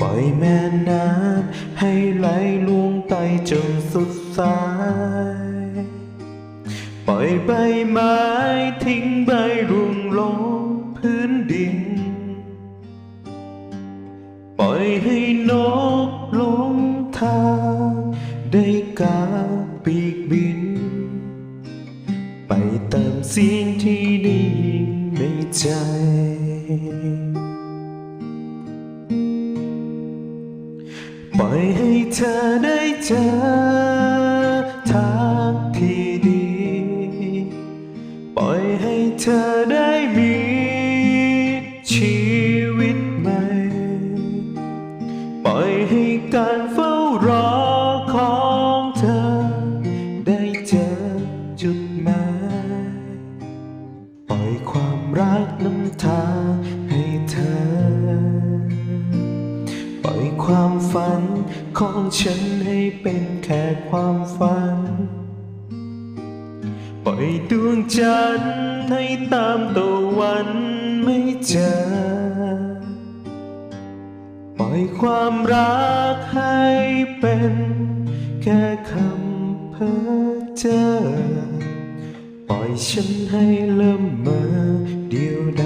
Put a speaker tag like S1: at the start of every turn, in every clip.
S1: ปล่อยแม่น้ำให้ไหลลวงไปจนสุดสาย ปล่อยใบไม้ทิ้งใบร่วงลงพื้นดิน ปล่อยให้นกลงทางได้กาปีกบิน ไปตามเสียงที่ได้ยินในใจ ปล่อยให้เธอได้เจอทางที่ดี ปล่อยให้เธอได้มีชีวิตใหม่ ปล่อยให้การเฝ้ารอของเธอ ได้เจอจุดหมาย ปล่อยความรักน้ำทา ของฉันให้เป็นแค่ความฝัน ปล่อยดวงจันทร์ให้ตามตะวันไม่เจอ ปล่อยความรักให้เป็นแค่คำเพ้อเจ้อปล่อยฉันให้เริ่มมอเดียวดา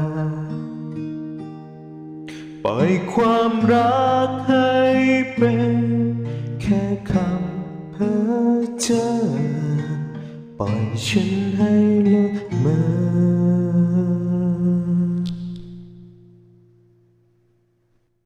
S1: ล่อยความรักให้เป็น แค่คำเพ้อเจ้อปล่อยฉันให้ละเมอ